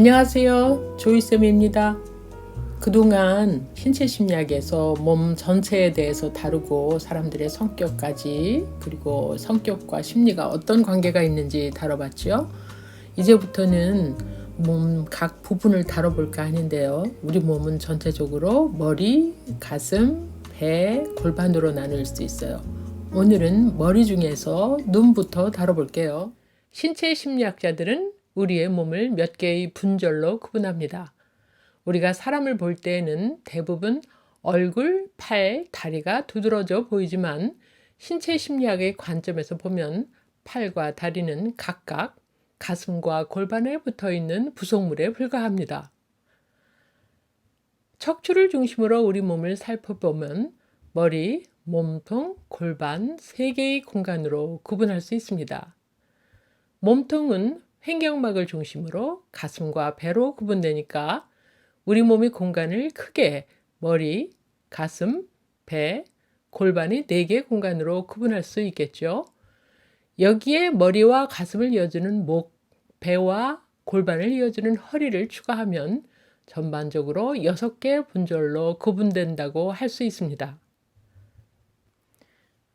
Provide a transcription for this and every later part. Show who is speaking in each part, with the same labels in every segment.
Speaker 1: 안녕하세요. 조이쌤입니다. 그동안 신체 심리학에서 몸 전체에 대해서 다루고 사람들의 성격까지 그리고 성격과 심리가 어떤 관계가 있는지 다뤄봤죠. 이제부터는 몸 각 부분을 다뤄볼까 하는데요. 우리 몸은 전체적으로 머리, 가슴, 배, 골반으로 나눌 수 있어요. 오늘은 머리 중에서 눈부터 다뤄볼게요. 신체 심리학자들은 우리의 몸을 몇 개의 분절로 구분합니다. 우리가 사람을 볼 때에는 대부분 얼굴, 팔, 다리가 두드러져 보이지만 신체 심리학의 관점에서 보면 팔과 다리는 각각 가슴과 골반에 붙어 있는 부속물에 불과합니다. 척추를 중심으로 우리 몸을 살펴보면 머리, 몸통, 골반 세 개의 공간으로 구분할 수 있습니다. 몸통은 횡격막을 중심으로 가슴과 배로 구분되니까 우리 몸의 공간을 크게 머리, 가슴, 배, 골반의 네개 공간으로 구분할 수 있겠죠. 여기에 머리와 가슴을 이어주는 목, 배와 골반을 이어주는 허리를 추가하면 전반적으로 여섯 개 분절로 구분된다고 할 수 있습니다.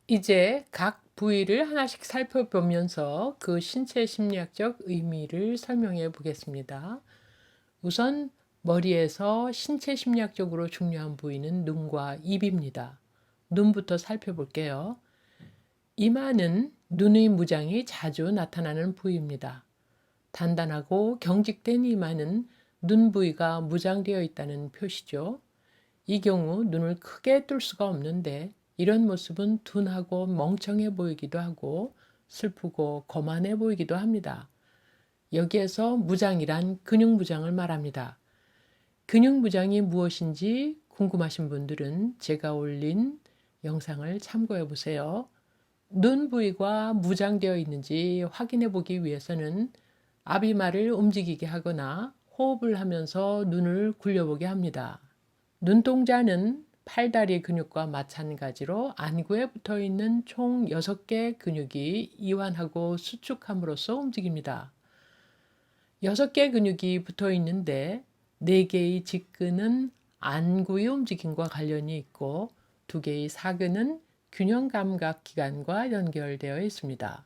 Speaker 1: 이제 각 부위를 하나씩 살펴보면서 그 신체 심리학적 의미를 설명해 보겠습니다. 우선 머리에서 신체 심리학적으로 중요한 부위는 눈과 입입니다. 눈부터 살펴볼게요. 이마는 눈의 무장이 자주 나타나는 부위입니다. 단단하고 경직된 이마는 눈 부위가 무장되어 있다는 표시죠. 이 경우 눈을 크게 뜰 수가 없는데 이런 모습은 둔하고 멍청해 보이기도 하고 슬프고 거만해 보이기도 합니다. 여기에서 무장이란 근육 무장을 말합니다. 근육무장이 무엇인지 궁금하신 분들은 제가 올린 영상을 참고해 보세요. 눈 부위가 무장되어 있는지 확인해 보기 위해서는 아비말을 움직이게 하거나 호흡을 하면서 눈을 굴려보게 합니다. 눈동자는 팔다리 근육과 마찬가지로 안구에 붙어 있는 총 6개 근육이 이완하고 수축함으로써 움직입니다. 6개 근육이 붙어 있는데 4개의 직근은 안구의 움직임과 관련이 있고 2개의 사근은 균형 감각 기관과 연결되어 있습니다.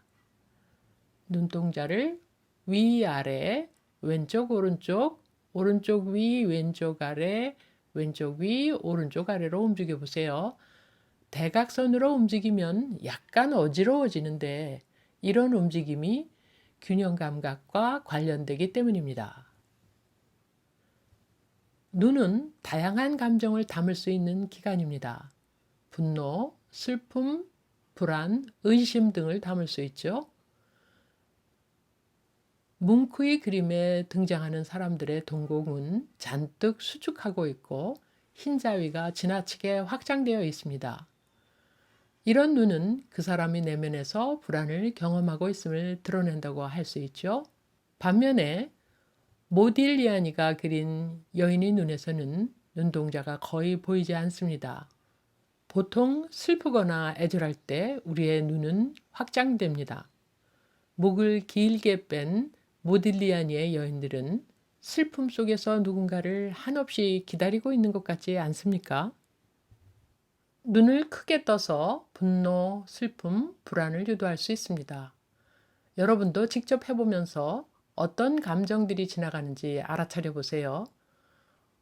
Speaker 1: 눈동자를 위아래, 왼쪽 오른쪽, 오른쪽 위, 왼쪽 아래, 왼쪽 위, 오른쪽 아래로 움직여 보세요. 대각선으로 움직이면 약간 어지러워지는데 이런 움직임이 균형 감각과 관련되기 때문입니다. 눈은 다양한 감정을 담을 수 있는 기관입니다. 분노, 슬픔, 불안, 의심 등을 담을 수 있죠. 뭉크의 그림에 등장하는 사람들의 동공은 잔뜩 수축하고 있고 흰자위가 지나치게 확장되어 있습니다. 이런 눈은 그 사람의 내면에서 불안을 경험하고 있음을 드러낸다고 할 수 있죠. 반면에 모딜리아니가 그린 여인의 눈에서는 눈동자가 거의 보이지 않습니다. 보통 슬프거나 애절할 때 우리의 눈은 확장됩니다. 목을 길게 뺀 모딜리아니의 여인들은 슬픔 속에서 누군가를 한없이 기다리고 있는 것 같지 않습니까? 눈을 크게 떠서 분노, 슬픔, 불안을 유도할 수 있습니다. 여러분도 직접 해보면서 어떤 감정들이 지나가는지 알아차려 보세요.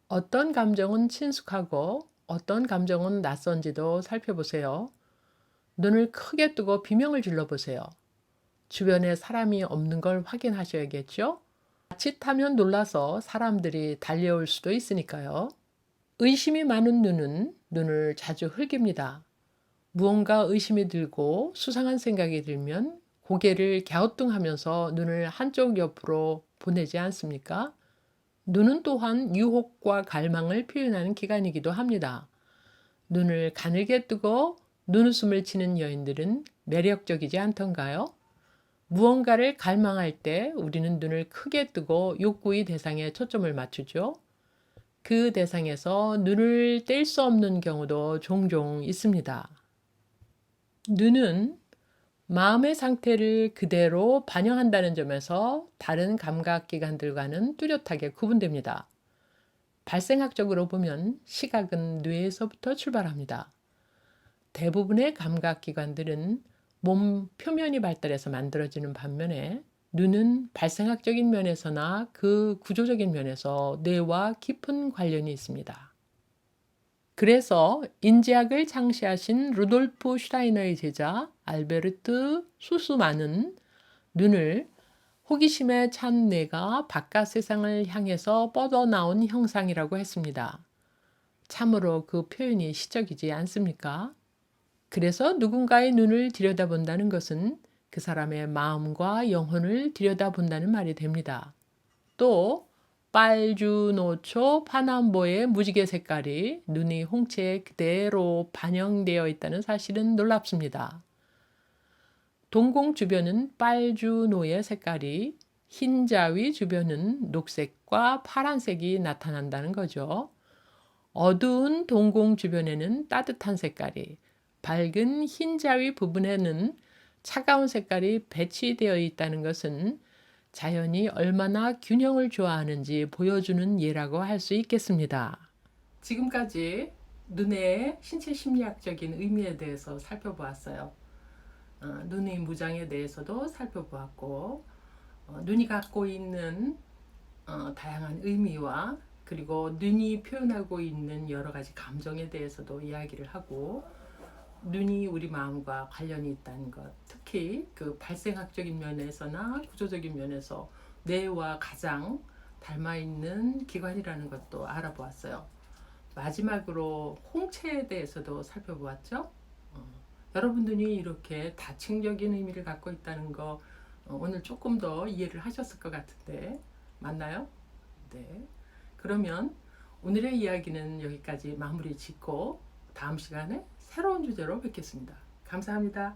Speaker 1: 어떤 감정은 친숙하고 어떤 감정은 낯선지도 살펴보세요. 눈을 크게 뜨고 비명을 질러보세요. 주변에 사람이 없는 걸 확인하셔야겠죠? 자칫하면 놀라서 사람들이 달려올 수도 있으니까요. 의심이 많은 눈은 눈을 자주 흘깁니다. 무언가 의심이 들고 수상한 생각이 들면 고개를 갸우뚱하면서 눈을 한쪽 옆으로 보내지 않습니까? 눈은 또한 유혹과 갈망을 표현하는 기관이기도 합니다. 눈을 가늘게 뜨고 눈웃음을 치는 여인들은 매력적이지 않던가요? 무언가를 갈망할 때 우리는 눈을 크게 뜨고 욕구의 대상에 초점을 맞추죠. 그 대상에서 눈을 뗄 수 없는 경우도 종종 있습니다. 눈은 마음의 상태를 그대로 반영한다는 점에서 다른 감각기관들과는 뚜렷하게 구분됩니다. 발생학적으로 보면 시각은 뇌에서부터 출발합니다. 대부분의 감각기관들은 몸 표면이 발달해서 만들어지는 반면에 눈은 발생학적인 면에서나 그 구조적인 면에서 뇌와 깊은 관련이 있습니다. 그래서 인지학을 창시하신 루돌프 슈타이너의 제자 알베르트 수스만은 눈을 호기심에 찬 뇌가 바깥 세상을 향해서 뻗어나온 형상이라고 했습니다. 참으로 그 표현이 시적이지 않습니까? 그래서 누군가의 눈을 들여다본다는 것은 그 사람의 마음과 영혼을 들여다본다는 말이 됩니다. 또 빨주노초 파남보의 무지개 색깔이 눈의 홍채에 그대로 반영되어 있다는 사실은 놀랍습니다. 동공 주변은 빨주노의 색깔이 흰자위 주변은 녹색과 파란색이 나타난다는 거죠. 어두운 동공 주변에는 따뜻한 색깔이, 밝은 흰자위 부분에는 차가운 색깔이 배치되어 있다는 것은 자연이 얼마나 균형을 좋아하는지 보여주는 예라고 할 수 있겠습니다. 지금까지 눈의 신체 심리학적인 의미에 대해서 살펴보았어요. 어, 눈의 무장에 대해서도 살펴보았고, 어, 눈이 갖고 있는 어, 다양한 의미와 그리고 눈이 표현하고 있는 여러 가지 감정에 대해서도 이야기를 하고, 눈이 우리 마음과 관련이 있다는 것, 특히 그 발생학적인 면에서나 구조적인 면에서 뇌와 가장 닮아 있는 기관이라는 것도 알아보았어요. 마지막으로 홍채에 대해서도 살펴보았죠. 어, 여러분들이 이렇게 다층적인 의미를 갖고 있다는 거 어, 오늘 조금 더 이해를 하셨을 것 같은데 맞나요? 네. 그러면 오늘의 이야기는 여기까지 마무리 짓고 다음 시간에 새로운 주제로 뵙겠습니다. 감사합니다.